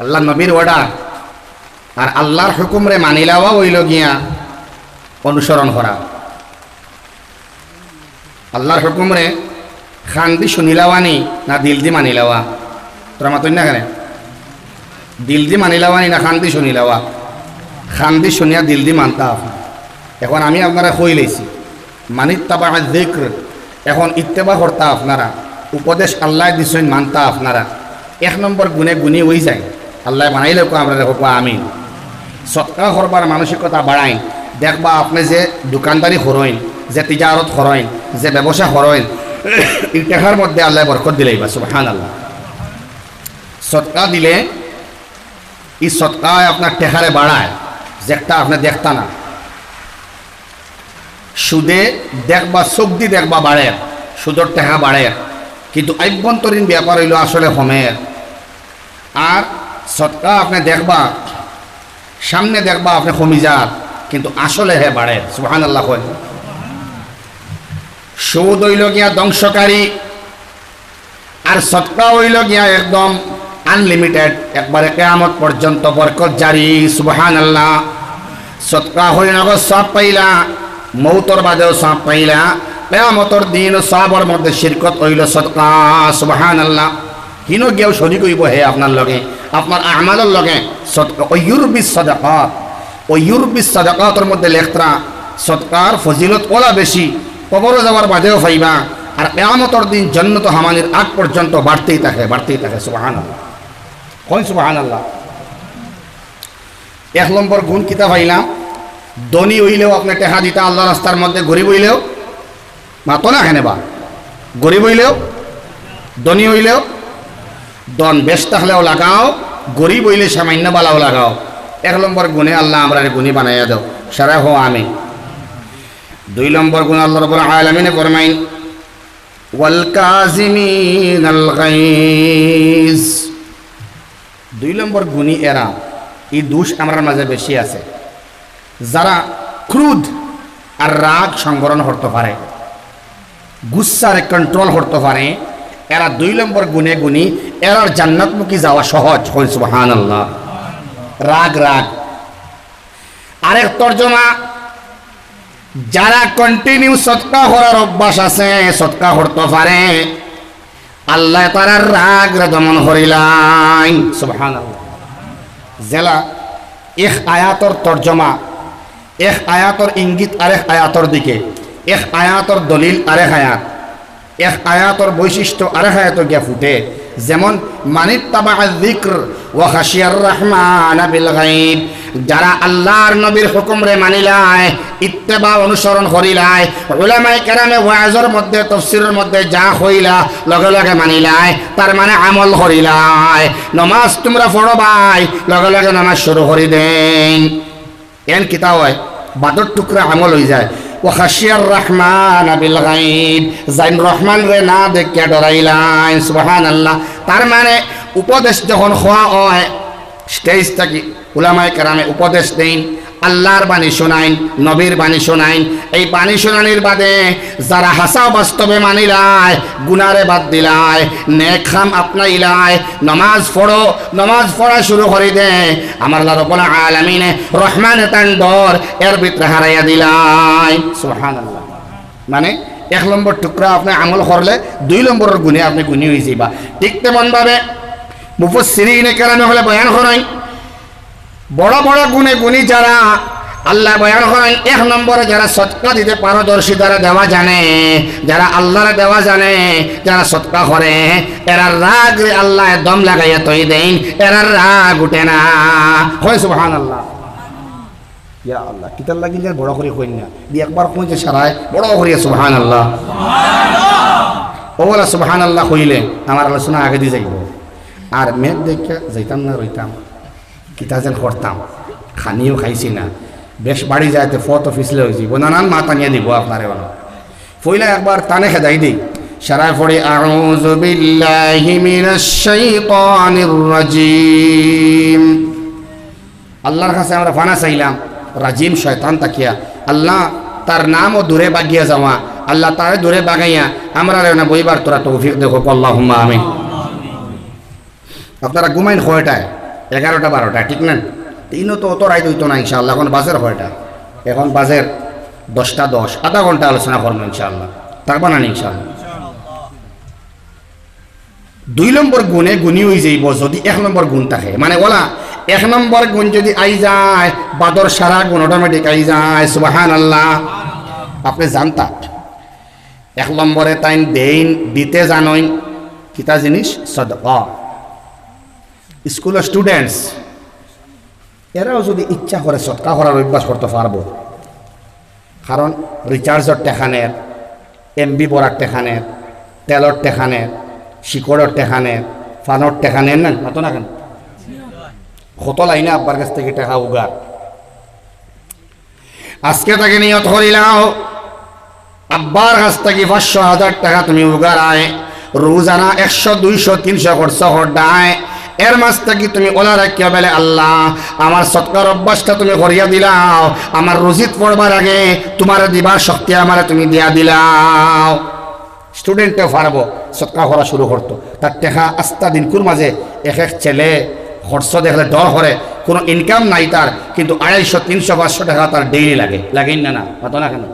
আল্লাহ নবীর অর্ডার আর আল্লাহর হুকুমরে মানিলাওয়া হইল গিয়া অনুসরণ করা। আল্লাহর হুকুমরে খান দি না দিল দি মানিলাওয়া? তোরা মাতই না কেন? দিল দি মানিলাওয়ানি না খান দি শুনিলাওয়া? খান দি শুনিয়া দিল দি মানতা। এখন আমি আপনারা কই লইছি মানিত তাবা জিক্র এখন ইত্তেবা করতা আপনারা। উপদেশ আল্লাহ দিছেন মানতা আপনারা। এক নম্বর গুণে গুণী হয়ে যায়। আল্লাহ বানাইলে আমরা দেখো আমি সৎকা করবার মানসিকতা বাড়াইন। দেখবা আপনি যে দোকানদারি হরইন, যে তিজারত হরইন, যে ব্যবসা হরইন এই মধ্যে আল্লাহ বরকত দিলেই বা সুবহান আল্লাহ সৎকা দিলে এই সৎকায় আপনার টেকারে বাড়ায়, যেটা আপনি দেখতা না। সুদে দেখবা চোখ দি দেখবা বাড়ে, সুদর টেকা বাড়ে। কিন্তু আভ্যন্তরীণ ব্যাপার হইল আসলে হোমের। আর সৎকা আপনি দেখবা, সামনে দেখবা আপনি কমি যান কিন্তু আসলে হে বাড়ে সুহান আল্লাহ সুদ হইল গিয়া ধ্বংসকারী, আর সৎকা হইল গিয়া একদম আনলিমিটেড একবারে কেয়ামত পর্যন্ত বরকত জারি সুবহান আল্লাহ সৎকা হইল সব পাইলা, মৌতর বাদেও সব পাইলা, কেয়ামতর দিন সবর মধ্যে শিরকত হইল সৎকা সুবহান আল্লাহ কিনো গিয়েও শরিক হইব হে আপনার লগে। আপনার আমাদের লগে ওয়ুরবিস সদাকাত ওয়ুরবিস সদাকাতের মধ্যে লেখতরা সৎকার ফজিলত ওলা বেশি, কবর যাওয়ার বাদেও পাইবা আর কেয়ামতর দিন জন্নত হামানির আগ পর্যন্ত বাড়তেই থাকে বাড়তেই থাকে সুবাহান আল্লাহ কোন সুবাহান আল্লাহ এক নম্বর গুণ কিতা পাইলাম ধনী হইলেও আপনি টেহা দিতা আল্লাহ রাস্তার মধ্যে, গরিব হইলেও, মাতো না হেনে বা গরিব হইলেও, ধনী হইলেও দন বেস্তা হলেও লাগাও, গরিব হইলে সামান্য বালাও লাগাও। এক নম্বর গুণে আল্লাহ আমরা গুণী বানাইয়া দাও। সারা হো আমি দুই নম্বর গুণ আল্লাহ রবুল আলমিনে ফরমাইন দুই নম্বর গুণী এরা, এই দোষ আমার মাঝে বেশি আছে। যারা ক্রুদ আর রাগ সংগরণ করতে পারে গুসার কন্ট্রোল করতে পারে এরা দুই নম্বর গুণে গুণী, এরার জান্নাতমুখী যাওয়া সহজ হল সুবহান আল্লাহ রাগ রাগ। আরেক তর্জমা, যারা কন্টিনিউ সৎকা করার অভ্যাস আছে, সৎকা করতে পারে। আল্লাহ তারা রাগ দমন করিলাই সুবহান জেলা, এক আয়াতর তর্জমা, এক আয়াতর ইঙ্গিত আরেক আয়াতর দিকে, এক আয়াতর দলিল আরেক আয়াত। এক আয়াতর বৈশিষ্ট্য, আরেক আয়াত গিয়া ফুটে। যেমন, মানিত তাবা যিকর ওয়া খাশিয়ার রহমান যারা আল্লাহর নবীর হুকুমরে মানিলায়, ইত্তেবা অনুসরণ করিলায় উলামাই কেরামে ওয়াজের মধ্যে, তফসিরের মধ্যে যা হইলা, লগে লগে মানিলায়, তার মানে আমল করিলায়। নমাজ তোমরা পড়বাই লগে লগে নামাজ শুরু করি দেন। এন কিতা হয়, বাদর টুকরা আমল হয়ে যায়। ও খাসিয়ার রহমান আবিল জাইন রহমান না দেখিয়া ডরাইলাইন সুবহান আল্লাহ তার মানে উপদেশ যখন খোয়া হয় স্টেজ থাকি উলামায় কেরামে উপদেশ দেন আল্লাহর বাণী শোনাইন, নবীর বাণী শোনাইন। এই বাণী শোনানির বাদে যারা হাসা বাস্তবে মানিলায় গুনারে বাদ দিলায় নেক খাম আপনাইলায় নমাজ পড়ো, নমাজ পড়া শুরু করে দে। আমার আল্লাহ রব্বুল আলামিনে রহমান তান্ডর এর ভিতরে হারাইয়া দিলাই সুবহানাল্লাহ। মানে এক নম্বর টুকরা আপনি আমল করলে দুই নম্বরের গুণে আপনি গুণী হয়ে যাইবা। ঠিক তেমন ভাবে মুফসিরিনে কেরামে হলে বয়ান করেন বড় বড় গুণে গুণী যারা, আল্লাহ বয়ান করেন এক নম্বরে যারা সৎকা দিতে পারদর্শী, যারা দেওয়া জানে, যারা আল্লাহরে দেওয়া জানে, যারা সৎকা করে, এরা রাগ আল্লাহ দম লাগাইয়া তৈ দেন, এরা রাগ উঠে না। হয় সুবহান আল্লাহ আল্লাহ করে একবার সুবহান আল্লাহ আল্লাহ আমার আলোচনা আগে দিয়ে যাইব। আর মেঘ দেখে যাইতাম না রইতাম। কিতা যেন করতাম খানিও খাইছি না। বেশ বাড়ি যাইতে ফত অফিসলে হয়েছি নানান মা টানিয়ে দিব আপনারে বলো ফইলা একবার টানে খেদাই দিই। সারায় পড়ে আউযু বিল্লাহি মিনাশ শাইতানির রাজিম আল্লাহর কাছে আমরা ফানা চাইলাম রাজিম শয়তান তাকিয়া। আল্লাহ তার নামও দূরে বাগিয়া যাওয়া। আল্লাহ তারে দূরে বাগাইয়া। আমরা না বইবার তোরা তৌফিক দেখো আল্লাহ আমি আপনারা ঘুমাইন কয়টায় এগারোটা বারোটা, ঠিক না? তিনও তো অত রাইত হইতো না, ইনশাআল্লাহ। এখন বাজের কয়টা? এখন বাজের দশটা দশ, আধা ঘণ্টা আলোচনা করব, ইনশাআল্লাহ। থাকবা না, ইনশাআল্লাহ? দুই নম্বর গুণে গুণী হয়ে যাইব যদি এক নম্বর গুণ থাকে। মানে বলা এক নম্বর গুণ যদি আই যায়, বাদর সারা গুণ অটোমেটিক আই যায় সুবাহান আল্লাহ আপনি জানতা? এক নম্বরে তাই দেইন, দিতে জানই কিতা জিনিস? সদকা। স্কুলের স্টুডেন্টস এরাও যদি ইচ্ছা করে সৎকা করার অভ্যাস করতে পারব কারণ রিচার্জর টেখানের এমবি বরার টেখানের তেলর টেখানের শিকড়র টেখানের ফানর টেখানের না কত না কেন কত লাইনে আব্বার কাছ থেকে টেকা উগার আজকে তাকে নিয়ত করিলাও আব্বার কাছ থেকে পাঁচশো হাজার টাকা তুমি উগার আয় রোজানা একশো, দুইশো, তিনশো খরচ হড্ডায় এর মাছ থেকে তুমি ওলা রাখিয়া বেলে, আল্লাহ, আমার সৎকার অভ্যাসটা তুমি করিয়া দিলাও। আমার রুজিত পড়বার আগে তোমার দিবার শক্তি আমার তুমি দিয়া দিলাও। স্টুডেন্টে পারব সৎকার করা শুরু করতো। তার টেকা আস্তা দিনকুর মাঝে এক এক ছেলে খরচ দেখলে ডর করে, কোনো ইনকাম নাই তার, কিন্তু আড়াইশো, তিনশো, পাঁচশো টাকা তার ডেইলি লাগে। লাগেই না না হতো না কেন?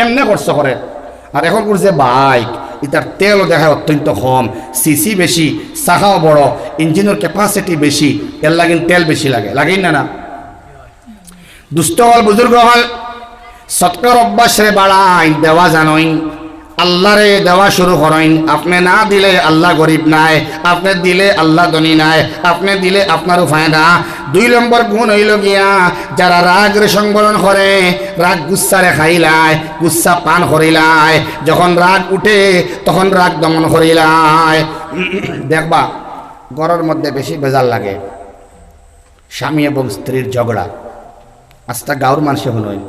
এমনি খরচ করে। আর এখন করছে বাইক এটার তেল দেখা অত্যন্ত কম সিসি বেশি সাহাও বড় ইঞ্জিনের ক্যাপাসিটি বেশি এর লাগিন তেল বেশি লাগে লাগে না না? দুষ্ট হল বুজুর্গ হল সৎকার অভ্যাসে বাড়াই দেওয়া জানইন। আল্লাহরে দেওয়া শুরু করেন। আপনি না দিলে আল্লাহ গরিব নাই, আপনি দিলে আল্লাহ ধনী নাই, আপনি দিলে আপনারও ফায়দা দুই নম্বর গুণ হইল গিয়া, যারা রাগ রে সংবরণ করে, রাগ গুচ্ছারে খাইলায় গুচ্ছা পান করিলায় যখন রাগ উঠে, তখন রাগ দমন করিলায় দেখবা ঘরের মধ্যে বেশি বেজাল লাগে। স্বামী এবং স্ত্রীর ঝগড়া। আস্তা গাঁর মানুষে শুনইন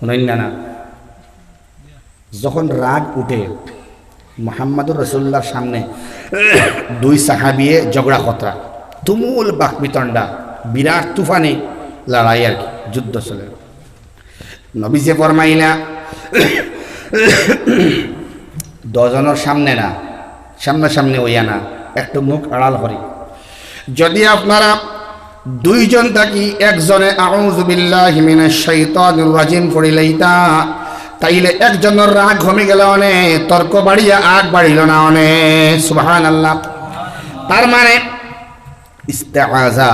শুনইন না না। যখন রাগ উঠে, মোহাম্মদুর রসুল্লার সামনে দুই সাহাবিয়ে ঝগড়া খতরা তুমুল বাকবিতণ্ডা, বিরাট তুফানি, লড়াই আর কি, যুদ্ধ চলে। নবীজে ফরমাইলা দজনের সামনে না, সামনাসামনি ওইয়া না, একটু মুখ আড়াল করি। যদি আপনারা দুইজন থাকি, একজনে আউজুবিল্লাহি মিনাশ শাইতানির রাজিম পড়িলাইতা তাইলে একজনের রাগ ঘমে গেল অনেক তর্ক বাড়িয়া আগ বাড়িল না অনেক সুবহান আল্লাহ তার মানে ইস্তেআজা।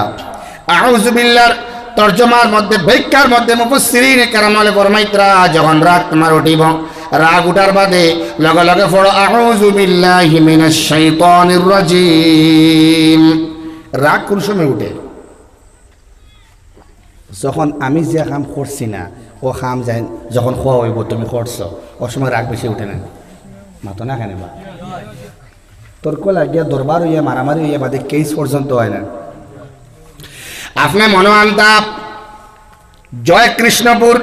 তর্জমার মধ্যে ব্যাখ্যার মধ্যে মুফসসিরিন কারামলে ফরমাইতরা, যখন রাগ তোমার উঠিব, রাগ উঠার বাদে লগে লগে পড়ো, আউযু বিল্লাহি মিনাশ শাইতানির রাজিম। রাগ কোন সময় উঠে? যখন আমি যে কাম করছি না ও খাম যাই যখন খোয়া হইব তুমি করছ ও সময় রাগ বেশি উঠে না? মাতো না কেন বা তর্ক লাগিয়া দরবার হইয়া মারামারি হইয়া, বাদে কেস পর্যন্ত হয় না। আপনি মনোয়ান দাপ জয় কৃষ্ণপুর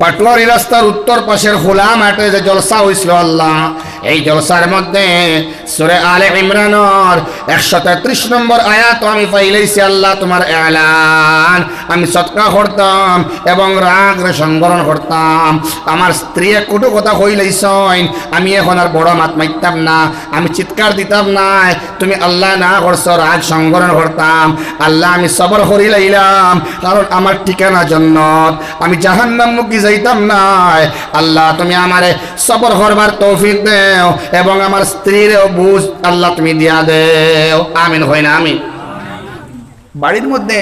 পাটোয়ারি রাস্তার উত্তর পাশের হোলা মাঠে যে জলসা হয়েছিল আল্লাহ, এই জলসার মধ্যে সুরে আলে ইমরানর একশো তেত্রিশ নম্বর আয়াত আমি পাইলেছি আল্লাহ, তোমার এলান। আমি সৎকা করতাম এবং রাগ সংবরণ করতাম। আমার স্ত্রী কুটু কথা কইলেইছইন আমি এখন আর বড় মাত মাইতাম না, আমি চিৎকার দিতাম না, তুমি আল্লাহ না করছ, রাগ সংবরণ করতাম। আল্লাহ, আমি সবর করি লাইলাম কারণ আমার ঠিকানা জন্নত। আমি জাহান্নাম মুখী যাইতাম না আল্লাহ, তুমি আমারে সবর করবার তৌফিক দেও এবং আমার স্ত্রীরও বুঝ আল্লাহ তুমি দিয়া দেও। আমিন, হয় না আমি বাড়ির মধ্যে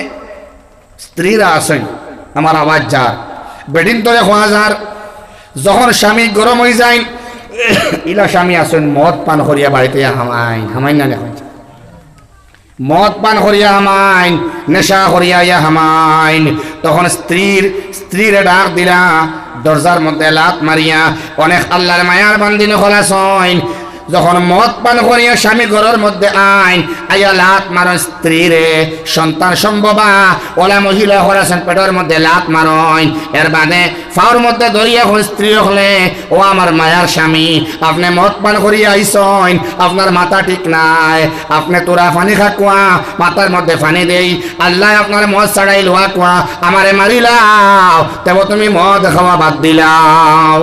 স্ত্রীরা আসেন আমার আওয়াজ যার। বেডিন তো হওয়া যার। যখন স্বামী গরম হয়ে যায়, ইলা স্বামী আসেন মদ পান করিয়া বাড়িতে হামাই হামাই না দেখুন মদ পান করিয়া হামাইন, নেশা করিয়া ইয়া হামাইন। তখন স্ত্রীর স্ত্রীর ডাক দিলা, দরজার মধ্যে লাত মারিয়া, অনেক আল্লাহর মায়ার বান্দিন খোলাসইন। যখন মদ পান করিয়া স্বামী ঘরের মধ্যে আইন আইয়া লাত মারো স্ত্রী রে, সন্তান সম্ভবা। ওলা মহিলা হরাছেন পেটের মধ্যে লাত মারইন এর বাদে ফাওর মধ্যে ধরিয়া হল স্ত্রী হলে, ও আমার মায়ার স্বামী, আপনি মদ পান করিয়া আইসইন আপনার মাথা ঠিক নাই। আপনি তোরা ফানি খাকুয়া মাথার মধ্যে ফানি দেই। আল্লাহ আপনার মদ ছাড়াই লোয়া কুয়া, আমারে মারিলাও। তেব তুমি মদ খাওয়া বাদ দিলাও।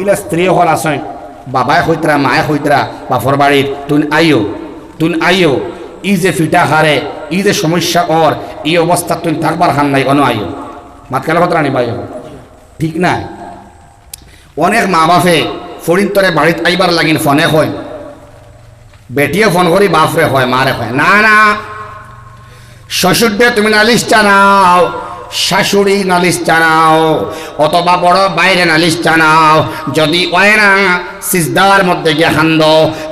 ইলা স্ত্রী হল আসইন বাবাই হইতরা মায়ে হইতরা বাফর বাড়ির তুন আইও তুন আইও, ই যে ফিটা হারে ই যে সমস্যা ওর এই অবস্থা তুমি থাকবার হান নাই, অন আইও। মাত কেন কথা আনি বাইও ঠিক না অনেক মা বাপে ফরিন তরে বাড়িত আইবার লাগিন ফোনে হয় বেটিয়ে ফোন করি বাপরে হয় মারে হয় না না শ্বশুরকে তুমি নালিশ জানাও শাশুড়ি নালিশ জানাও অথবা বড় বাইরে নালিশ জানাও। যদি ওয়েনা সিজদার মধ্যে গিয়ে খান্দ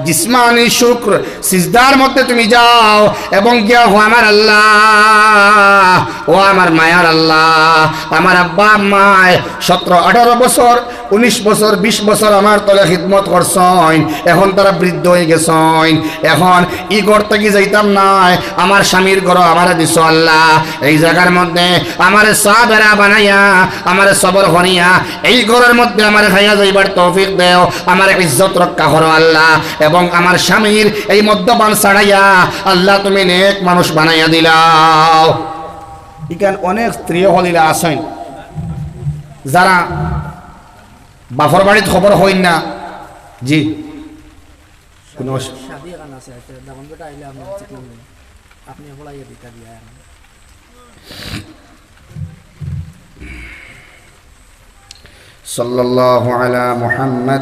জিসমানি শুক্র, সিজদার মধ্যে তুমি যাও এবং গিয়া হো আমার আল্লাহ, ও আমার মায়ার আল্লাহ, আমার আব্বা আম্মায় সতেরো, আঠারো বছর, উনিশ বছর, বিশ বছর আমার তলে খিদমত করছইন এখন তারা বৃদ্ধ হয়ে গেছইন এখন ই ঘর থেকে যাইতাম নাই আমার স্বামীর ঘর আমার দিছ আল্লাহ। এই জায়গার মধ্যে আমার চা বেড়া বানাইয়া, আমার সবর হনিয়া এই ঘরের মধ্যে আমার খাইয়া যাইবার তৌফিক দেও। আমার ইজ্জত রক্ষা করো আল্লাহ। এবং আমার স্বামীর এই মদ্যপান ছাড়াইয়া আল্লাহ তুমি নেক মানুষ বানাইয়া দিলাও ইখান অনেক স্ত্রী হলিলা আসেন যারা বাফর বাড়িত খবর হইন না জি কোনো অসু- শাদি এখানে আছে একটা দামন বেটা আইলে আপনি ঠিক নাম নেই আপনি হলাইয়া দিতা দিয়া এখন صلى الله على محمد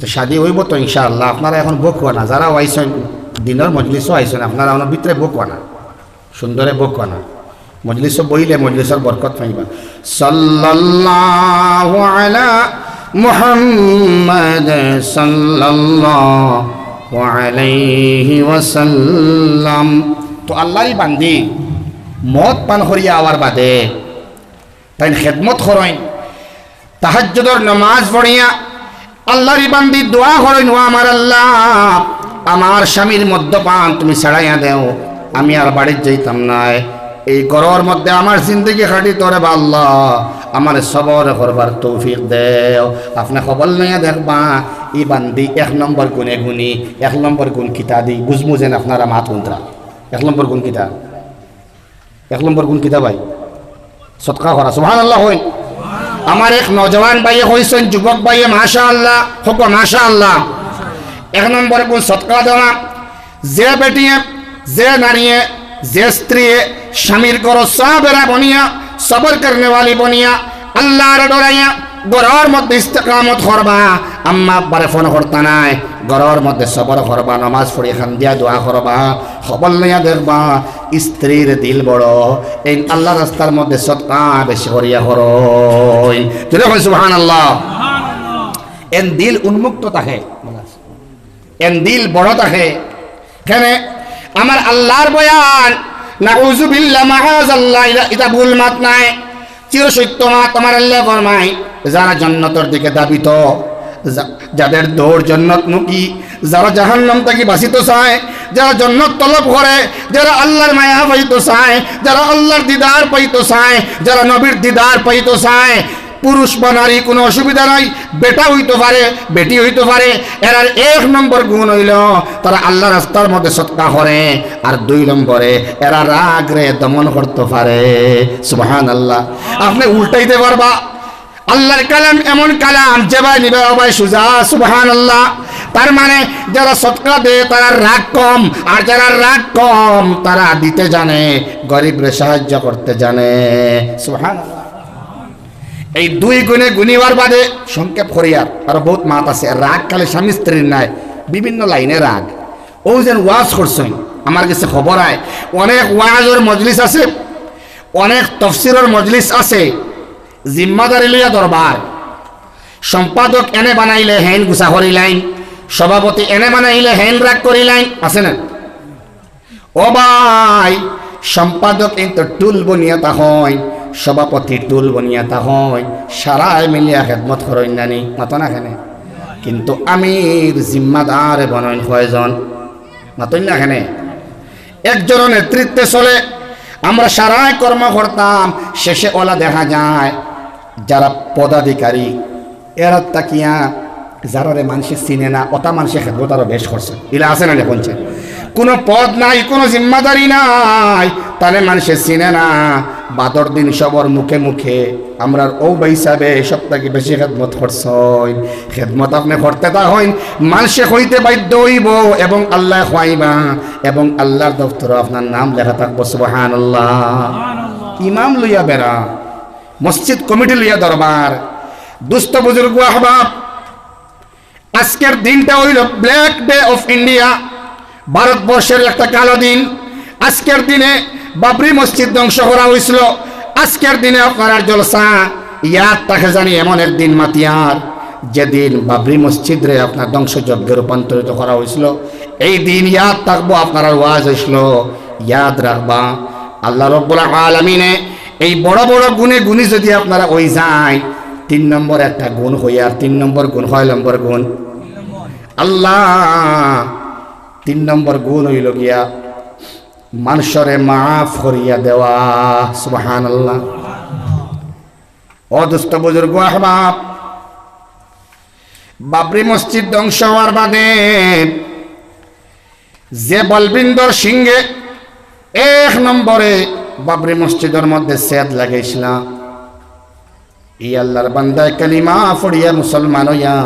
তো শাদি হইব তো ইনশাআল্লাহ। আপনারা এখন বুক হওয়া না, যারা আইসেন দিনের মজলিসও আইসেন আপনারা আমার ভিতরে বুক হওয়া না, সুন্দরে বুক হওয়া না। মজলিসও বইলে মজলিসের বরকত পাইবা। সাল্লাল্লাহু আলা মুহাম্মাদ সাল্লাল্লাহু আলাইহি ওয়াসাল্লাম। তো আল্লাহরই বান্দি, মদ পান করিয়া আওয়ার বাদে তাই খেদমত করেন, তাহাজ্জুদর নমাজ পড়িয়া আল্লাহরই বান্দি দোয়া করেন, ও আমার আল্লাহ, আমার স্বামীর মদ্যপান তুমি ছাড়াইয়া দেও, আমি আর বাড়ির যাইতাম নাই এই গরর মধ্যে আমার জিন্দগি খাটি, তোরে আল্লাহ, আমার সবর করবার তৌফিক দেও। আপনি খবর লইয়া দেখবা, ই বান্দি এক নম্বর গুণে গুণি, এক নম্বর গুণ কিতা দি বুঝমুজেন আপনারা মাত উন্তরা এক নম্বর গুণ কিতা? এক নম্বর গুণ কিতা ভাই? সৎকা করা সুহান আল্লাহ হইন আমার এক নজওয়ান ভাইয়ে হয়েছেন যুবক ভাইয়ে মাশা আল্লাহ হোক মাশা আল্লাহ এক নম্বরে কোন সৎকা দেওয়া। যে বেটিয়ে, যে নারীয়ে, যে স্ত্রী স্বামীর করো সবেরা বনিয়া, সবর করনে वाली বনিয়া, আল্লাহর ডরাইয়া গরর মধ্যে ইস্তেকামত করবা। আম্মা আব্বারে ফোন করতা নাই। গরর মধ্যে সবর করবা নমাজ পড়ি খান দিয়া দোয়া করবা। খবর লইয়া দেখবা স্ত্রীর দিল বড়। এই আল্লাহ রাস্তার মধ্যে সৎকা বেশি করিয়া হরই যদি হয় সুবহান আল্লাহ এন দিল উন্মুক্ত থাকে। এন দিল বড় থাকে। কেন? আমার আল্লাহর বয়ান নাউজুবিল্লাহ মাহাজাল্লাহ এটা ভুল মাত নাই। চির সত্য মাত আমার আল্লাহ ফরমাই যারা জন্নতর দিকে দাবিত যাদের দৌড় জন্নত মুখী, যারা জাহান্নাম থেকে বাঁচিত চায়, যারা জন্নত তলব করে, যারা আল্লাহর মায়া পাইতো চায়, যারা আল্লাহর দিদার পাইতো চায়, যারা নবীর দিদার পাইতো চায় পুরুষ বা নারী কোনো অসুবিধা নাই, বেটা হইতে পারে, বেটি হইতে পারে, এরার এক নম্বর গুণ হইল তারা আল্লাহ রাস্তার মধ্যে সৎকা করে, আর দুই নম্বরে এরা রাগ রে দমন করতে পারে। সুবহান আল্লাহ আপনি উল্টাইতে পারবা। আল্লাহর কালাম এমন কালাম যে ভাই নিবে সুজা সুবহান আল্লাহ তার মানে যারা সৎকা দেয়, তারা রাগ কম, আর যারা রাগ কম, তারা দিতে জানে, গরিবরে সাহায্য করতে জানে। সুবহান আল্লাহ এই দুই গুণে গুণিবার বাদে সংক্ষেপ করিয়ার। আর বহুত মাত আছে। রাগ কালে স্বামী স্ত্রীর নাই, বিভিন্ন লাইনে রাগ। ও যেন ওয়াজ করছেন, আমার কাছে খবর আয়। অনেক ওয়াজের মজলিস আছে, অনেক তফসিরের মজলিস আছে, জিম্মাদারি লইয়া দরবার। সম্পাদক এনে বানাইলে হেন গুছা করিলাইন, সভাপতি এনে বানাইলে হেন রাগ করিলাইন, আছে না? ও ভাই, সম্পাদক কিন্তু টুল বনিয়াতা হয়। সভাপতি টুল বনিয়াতা হয়। সারাই মিলিয়া খেদমত করেন নানি। মাতো না কিন্তু আমির জিম্মাদার বনইন কয়জন? মাতইন না খেনে একজনের নেতৃত্বে চলে। আমরা সারাই কর্ম করতাম, শেষে ওলা দেখা যায়, যারা পদাধিকারী। এরা তাকিয়া যারা রে মানুষের চিনে না ওটা মানুষের খেদমত আরও বেশ করছে। এলা আছে না কোনো পদ নাই, কোনো জিম্মাদারি নাই। তাহলে মানুষের চিনে না বাদর দিন সবর মুখে মুখে। আমরা ও হিসাবে সব থেকে বেশি খেদমত করছই খেদমত আপনি করতে তা হইন মানুষে হইতে বাধ্য হইব এবং আল্লাহ খুয়াইবা এবং আল্লাহর দপ্তর আপনার নাম লেখা থাকব সুবাহান ইমাম লইয়া বেড়া মসজিদ কমিটি লইয়া দরবার। দুস্থ বুজুর্গ আহবাব আজকের দিনটা হইল ব্ল্যাক ডে অফ ইন্ডিয়া ভারতবর্ষের একটা কালো দিন। আজকের দিনে বাবরি মসজিদ ধ্বংস করা হয়েছিল। আজকের দিনে আপনার জলসা, ইয়াদ তাকে জানি এমন একদিন মাতিয়ার। যেদিন বাবরি মসজিদ রে আপনার ধ্বংসযজ্ঞে রূপান্তরিত করা হয়েছিল, এই দিন ইয়াদ থাকব, আপনার ওয়াজ হয়েছিল ইয়াদ রাখবা। আল্লাহ রব্বুল আলমিনে এই বড় বড় গুণে গুণী যদি আপনারা ওই যায়, তিন নম্বর একটা গুণ হই আর তিন নম্বর গুণ হয় নম্বর গুণ? আল্লাহ, তিন নম্বর গুণ হইল গিয়া মানুষরে মাফ করিয়া দেওয়া সুবাহান আল্লাহ অদুষ্ট বুজুর্গ আহবাব, বাবরি মসজিদ ধ্বংস হওয়ার বাদে যে বলবিন্দর সিংহে এক নম্বরে বাবরি মসজিদের মধ্যে সেদ লাগাইছিলাম। এই আল্লাহর বান্দায় কালিমা ফড়িয়া মুসলমান হইয়া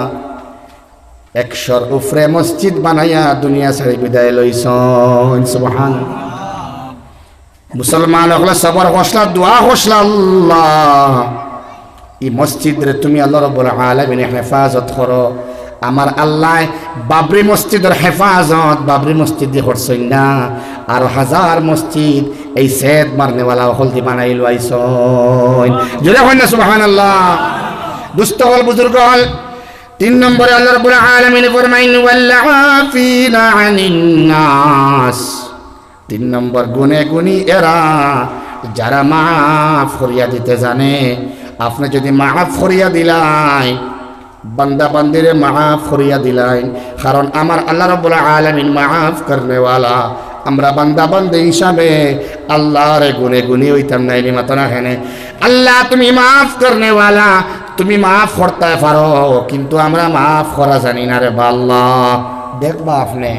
একশর উফরে মসজিদ বানাইয়া দুনিয়া ছাড়ি বিদায় লইছন সুবহান মুসলমান হলে সবর হসলা, দোয়া হসলা আল্লাহ। এই মসজিদ রে তুমি আল্লাহ রব্বুল আলামিন হেফাজত করো। আমার আল্লাহ বাবরি মসজিদের হেফাজত, বাবরি মসজিদ দিয়ে করছই না। আর হাজার মসজিদ এই সেদ মারনেওয়ালা হলদি বানাই লাইছন জোরে হয় না সুবহান আল্লাহ দুস্থ হল বুজুর্গ হল। তিন নম্বরে আল্লাহ রাব্বুল আলামিন ফরমাইন, ওয়াল্লাফিনা আনিন নাস তিন নম্বর গুনে গুনি এরা, যারা মাফ করিয়া দিতে জানে। আপনি যদি মাফ করিয়া দিলাই, বান্দা বান্দিরে মাফ করিয়া দিলাই। কারণ আমার আল্লাহ রাব্বুল আলামিন মাফ করনেওয়ালা। আমরা বান্দা বান্দে হিসাবে আল্লাহর গুনে গুনি হইতাম না এলি মাতো না। হেনে আল্লাহ, তুমি মাফ করনেওয়ালা, তুমি মাফ করতে পারো, কিন্তু আমরা মাফ করা জানি না রে বা আল্লাহ দেখবা আপনি।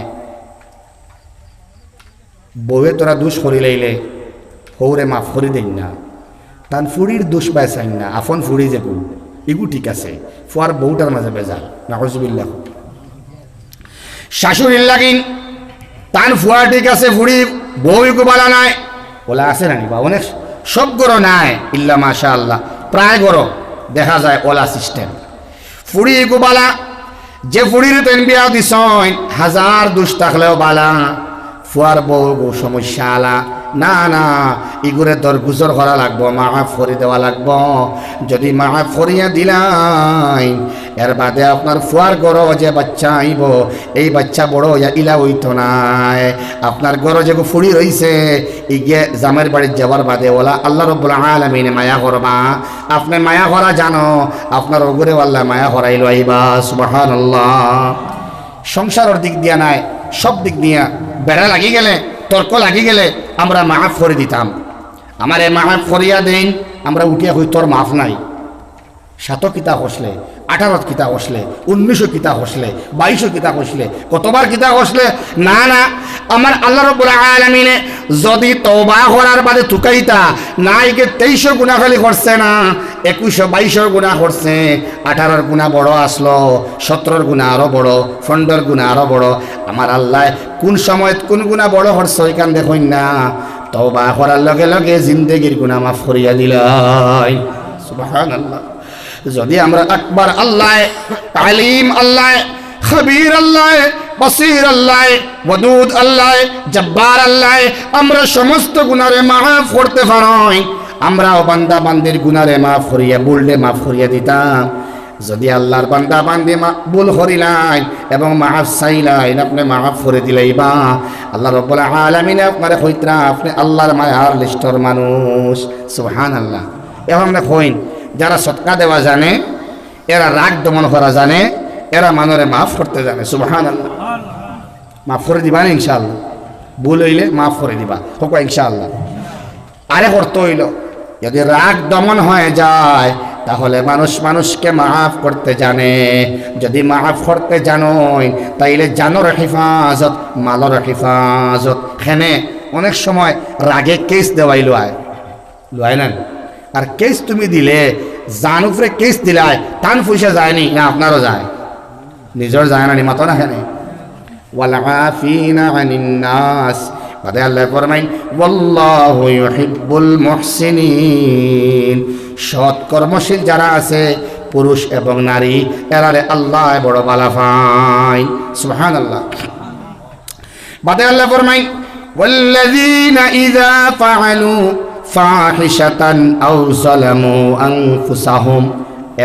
বউয়ে তোরা দুষ করি লাইলে, হৌরে মাফ করি দেন না। তান ফুড়ির দোষ পায় চাই না আফন যে গু এগু ঠিক আছে, ফুয়ার বউটার মাঝে বেজাল নাহজুবিল্লাহ শাশুড়ির লাগিন তান ফুয়া ঠিক আছে ফুড়ি বউ এগু বালা নাই। ওলা আছে নানি বা, অনেক সব গরো নাই, ইল্লা মাশা আল্লাহ প্রায় গরো, দেখা যায় ওলা সিস্টেম। ফুড়ি এগু বালা, যে ফুড়ির তেন বিয়া দিছইন হাজার দুষ থাকলেও বালা। ফুয়ার বউ বউ সমস্যা আলা না না, ইগুরে তোর গুজর করা লাগবো, মাফ করে দেওয়া লাগবো। যদি মাফ করিয়া দিলাই, এর বাদে আপনার ফুয়ার গড় যে বাচ্চা আইব। এই বাচ্চা বড় ইয়া ইলা হইতো নাই। আপনার গড় যে ফুড়ি রইছে, ইগে জামের বাড়ির যাবার বাদে ওলা আল্লাহ রব্বুল আলামিনে মায়া করবা। আপনি মায়া করা জানো, আপনার ওগুরে আল্লাহ মায়া করাইলো আইবা, সুবহানাল্লাহ। সংসারের দিক দিয়া নাই, সব দিক দিয়া বেড়া লাগি গেলে, তর্ক লাগি গেলে আমরা মাফ করে দিতাম। আমার মাফ করিয়া দিন, আমরা উঠিয়া হই তোর মাফ নাই। সাত কিতা হসলে আঠারো কিতা হসলে উনিশশো কিতা হসলে বাইশো কিতা হসলে কতবার কিতা হসলে না না। আমার আল্লাহ রব্বুল আলামিনে যদি তওবা করার বাদে তুকাইতা না, একে তেইশো গুণা খালি করছে না একুশশো বাইশোর গুণা করছে আঠারোর গুণা বড় আসলো সতেরোর গুণা আরও বড় ফন্ডর গুণা আরও বড়। আমার আল্লাহ কোন সময় কোন গুণা বড় করছে ওইখান দেখুন না। তওবা করার লগে লগে জিন্দেগির গুণা মাফ করিয়া দিলাই। সুবহানাল্লাহ। যদি আমরা একবার আল্লাহ, তালিম আল্লাহ, খবীর আল্লাহ, বসির আল্লাহ, ওয়াদুদ আল্লাহ, জব্বার আল্লাহ, আমরা সমস্ত গুনারে মাফ করতে পারই। আমরাও বান্দা বান্দির গুনারে মাফ করিয়া বুলডে মাফ করিয়া দিতাম। যদি আল্লাহর বান্দা বান্দি ভুল করিলাই এবং মাফ চাইলাইন আপনি মাফ করে দিলাই বা। আল্লাহ রব্বুল আলামিনে আপনারে কইতরা, আপনি আল্লাহর মায়ার লিস্টর মানুষ। সুবহান আল্লাহ এখন কইন যারা সৎকা দেওয়া জানে, এরা রাগ দমন করা জানে, এরা মানুরে মাফ করতে জানে সুবহান আল্লাহ মাফ করে দিবা না ইনশাআল্লাহ? ভুল হইলে মাফ করে দিবা, হোক ইনশাআল্লাহ। আরে করতে হইল, যদি রাগ দমন হয়ে যায়, তাহলে মানুষ মানুষকে মাফ করতে জানে। যদি মাফ করতে জানোই, তাইলে জানোর হেফাজত, মালর হেফাজত। খেনে, অনেক সময় রাগে কেস দেওয়াই লোয়ায়। লোয়ায় না? আর কেস তুমি দিলে জান উপরে কেস দিলাই টান পয়সা যায়নি না আপনারও যায় নিজর যায় না নি মাতো না খেনে والعافين عن الناس কথা আল্লাহ ফরমাইন ওয়াল্লাহু ইউহিব্বুল মুহসিনিন সৎ কর্মশীল যারা আছে পুরুষ এবং নারী এরারে আল্লাহ বড় বালা পায় সুবহানাল্লাহ বাদে আল্লাহ ফরমাইন والذين إذا فعلوا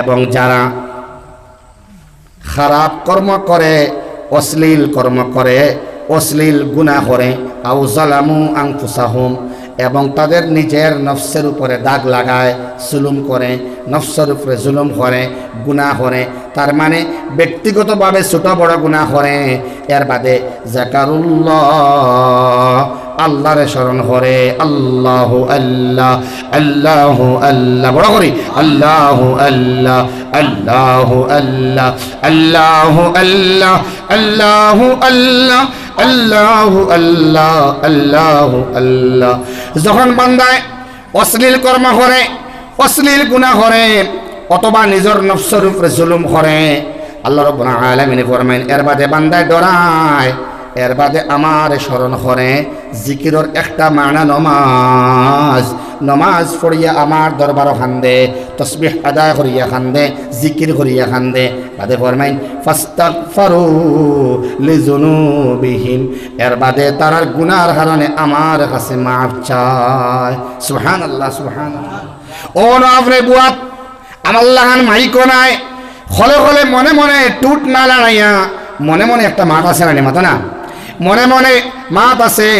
এবং যারা খারাপ কর্ম করে, অশ্লীল কর্ম করে, অশ্লীল গুণা করে আউ জালামু আংফুসাহুম এবং তাদের নিজের নফসের উপরে দাগ লাগায়, জুলুম করে, নফসের উপরে জুলুম করে গুণা করে, তার মানে ব্যক্তিগতভাবে ছোট বড় গুণা করে, এর বাদে জাকারুল্লাহ আল্লাহরে স্মরণ করে, আল্লাহ আল্লাহ আল্লাহ আল্লাহ, বড় করি, আল্লাহ আল্লাহ আল্লাহ আল্লাহ আল্লাহ আল্লাহ আল্লাহ আল্লাহ আল্লাহ আল্লাহ আল্লাহ আল্লাহ। যখন বান্দায় অশ্লীল কর্ম করে, অশ্লীল গুণা করে, অথবা নিজের নফসের উপরে জুলুম করে, আল্লাহ রব্বুল আলামিন ফরমাইন, এর বাদে বান্দায় ডরায়। এর বাদে আমার স্মরণ করে, জিকিরর একটা মানা নমাজ। নমাজ পড়িয়া আমার দরবার খান্দে, তসবিহ আদায় করিয়া খান্দে, জিকির করিয়া খান্দে। বাদে ফরমাইন, ফাস্তাগফারু লিজুনুবিহিম এর বাদে তারার গুনার কারণে আমার কাছে মাফ চায়। সুবহানাল্লাহ সুবহানাল্লাহ। ও নফরে বুয়াত, আমার মাইকো নাই। খলে খলে মনে মনে টুট না লাগাইয়া মনে মনে একটা মাত আছে না মাথা না? মনে মনে মাত আছে।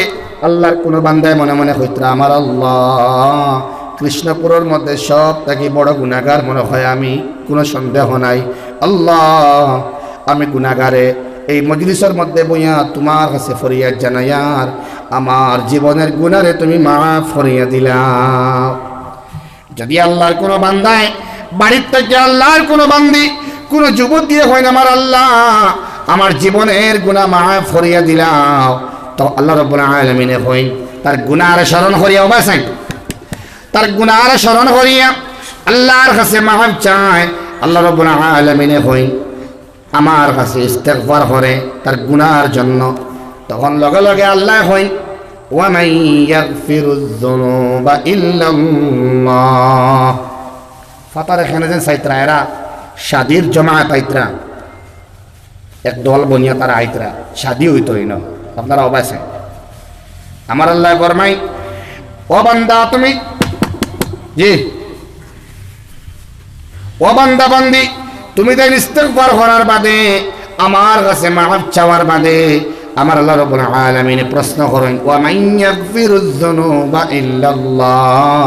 আল্লাহর কোনো বান্দায় মনে মনে হইতরা আমার আল্লাহ, কৃষ্ণপুরের মধ্যে সব থাকি বড় গুণাগার মনে হয় আমি। কোনো সন্দেহ নাই। আল্লাহ, আমি গুণাগারে এই মজলিসের মধ্যে বইয়া তোমার কাছে ফরিয়াদ জানাইয়ার আমার জীবনের গুণারে তুমি মাফ ফরিয়া দিলা। যদি আল্লাহর কোনো বান্দায়, বাড়ির থেকে আল্লাহর কোনো বান্দি, কোনো যুবক দিয়ে হয় না, আমার আল্লাহ আমার জীবনের গুণা মাফ ফরিয়া দিলাম তো আল্লাহ রব্বুল আলমিনে হই তার গুণার স্মরণ করিয়া বাসাই তার গুণার স্মরণ করিয়া আল্লাহর কাছে মাফ চায় আল্লাহ রব্বুল আলমিনে হই আমার কাছে ইস্তেকবার করে তার গুনার জন্য তখন লগে লগে আল্লাহ হই ومن يغفر الذنوب إلا الله ফাতার এখানে যেন সাইত্রা এরা শাদির জমা পাইত্রা এক দল বনিয়া তারা আইত্রা শাদি হইতই ন আপনারা অবাসে আমার আল্লাহ ফরমাই ও বান্দা, তুমি জি। ও বান্দা তুমি তাই ইস্তেগফার করার বাদে, আমার কাছে মাফ চাওয়ার বাদে, আমার আল্লাহ রাব্বুল আলামিন প্রশ্ন করেন, ওয়া মান ইয়াগফিরুয যুনুবা ইল্লাল্লাহ?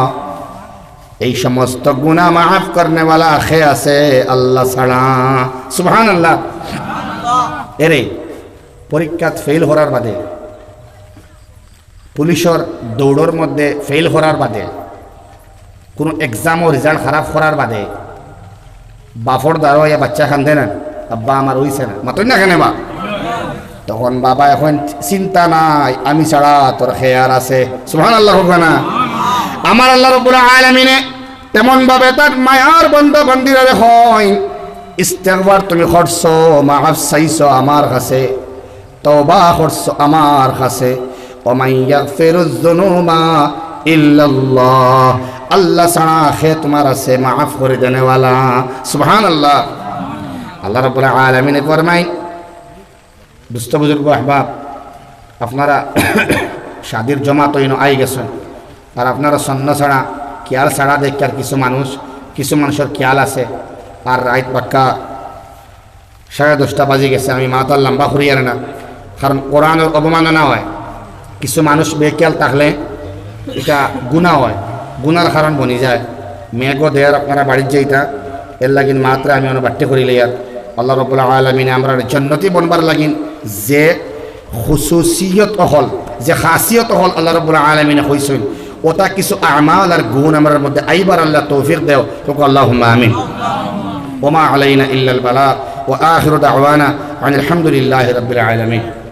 এই সমস্ত গুনাহ মাফ করনে वाला খে আছে আল্লাহ ছাড়া, সুবহানাল্লাহ। এরে, পরীক্ষাত ফেল হওয়ার বাদে পুলিশের দৌড়ের মধ্যে ফেল করার বাদে, কোনো এক্সাম ও রেজাল্ট খারাপ করার বাদে বাফর দ্বারা বাচ্চা খান দেন আব্বা আমার হইছে না মাতই না কেন বা তখন বাবা এখন চিন্তা নাই, আমি ছাড়া তোর খেয়ার আছে সুহান আল্লাহ হোক না আমার আল্লাহ আলামিনে তেমন ভাবে তার মায়ার বন্ধ বন্দিরা হয় ইস্তেকবার তুমি করছ, মাফ চাইছো আমার কাছে, তওবা করছ আমার কাছে। ওমাই ইয়াগফিরুয যুনুবা ইল্লাল্লাহ। আল্লাহ ছাড়া খে তোমার আছে, মাফ করে দেনেওয়ালা সুবহানাল্লাহ। আল্লাহ রাব্বুল আলামিন ফরমাই দুস্থ বুজুর্গ আহবাব, আপনারা শাদির জমা তৈন আই গেছেন আর আপনারা সন্ন ছাড়া, খেয়াল ছাড়া দেখে আর কিছু মানুষ, কিছু মানুষের খেয়াল আছে। আর রাইত পাক্কা সাড়ে দশটা বাজে গেছে, আমি মাতার লম্বা করিয়ার না। কারণ কোরআনের অবমাননা হয়, কিছু মানুষ বেখেয়াল থাকলে এটা গুণা হয়। গুনার কারণ বনি যায়। মেঘও দেয়ার আপনারা বাড়ির যেইটা এর লাগিন মাত্রা আমি অনেক বাট্টে করিলে আর আল্লাহ রবুল্লাহ আলমিনে আমরা জন্নতি বনবার লাগিন যে খুসুসিয়ত হল যে খাসিয়ত হল আল্লাহ রবুল্লাহ আলমিনে হইসইন ওটা কিছু আমাল গুণ আমার মধ্যে আইবার আল্লাহ তৌফিক দেও। তোকে আল্লাহ আমিন। وما علينا إلا البلاغ. وآخر دعوانا عن الحمد لله رب العالمين.